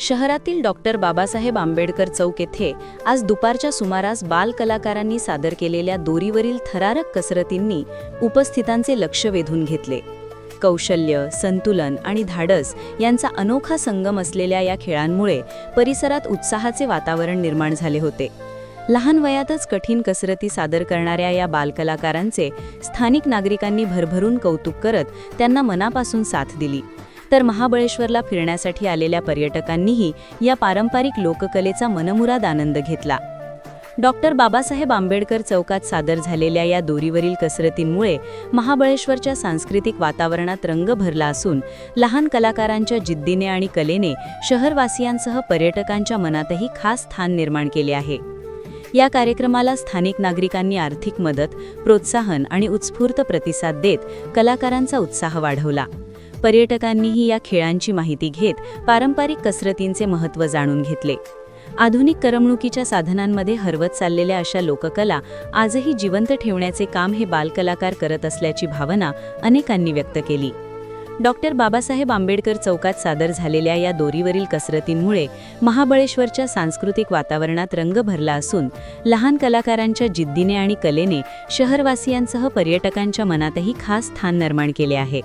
शहरातील डॉक्टर बाबासाहेब आंबेडकर चौक येथे आज दुपारच्या सुमारास बाल कलाकारांनी सादर केलेल्या दोरीवरील थरारक कसरतींनी उपस्थितांचे लक्ष वेधून घेतले. कौशल्य संतुलन आणि धाडस यांचा अनोखा संगम असलेल्या या खेळांमुळे परिसरात उत्साहाचे वातावरण निर्माण झाले होते. लहान वयातच कठीण कसरती सादर करणाऱ्या या बालकलाकारांचे स्थानिक नागरिकांनी भरभरून कौतुक करत त्यांना मनापासून साथ दिली. तर महाबळेश्वरला फिरण्यासाठी आलेल्या पर्यटकांनीही या पारंपरिक लोककलेचा मनमुराद आनंद घेतला. डॉक्टर बाबासाहेब आंबेडकर चौकात सादर झालेल्या या दोरीवरील कसरतींमुळे महाबळेश्वरच्या सांस्कृतिक वातावरणात रंग भरला असून लहान कलाकारांच्या जिद्दीने आणि कलेने शहरवासियांसह पर्यटकांच्या मनातही खास स्थान निर्माण केले आहे. या कार्यक्रमाला स्थानिक नागरिकांनी आर्थिक मदत प्रोत्साहन आणि उत्स्फूर्त प्रतिसाद देत कलाकारांचा उत्साह वाढवला. पर्यटकांनीही या खेळांची माहिती घेत पारंपरिक कसरतींचे महत्त्व जाणून घेतले. आधुनिक करमणुकीच्या साधनांमध्ये हरवत चाललेल्या अशा लोककला आजही जिवंत ठेवण्याचे काम हे बालकलाकार करत असल्याची भावना अनेकांनी व्यक्त केली. डॉक्टर बाबासाहेब आंबेडकर चौकात सादर झालेल्या या दोरीवरील कसरतींमुळे महाबळेश्वरच्या सांस्कृतिक वातावरणात रंग भरला असून लहान कलाकारांच्या जिद्दीने आणि कलेने शहरवासियांसह पर्यटकांच्या मनातही खास स्थान निर्माण केले आहे.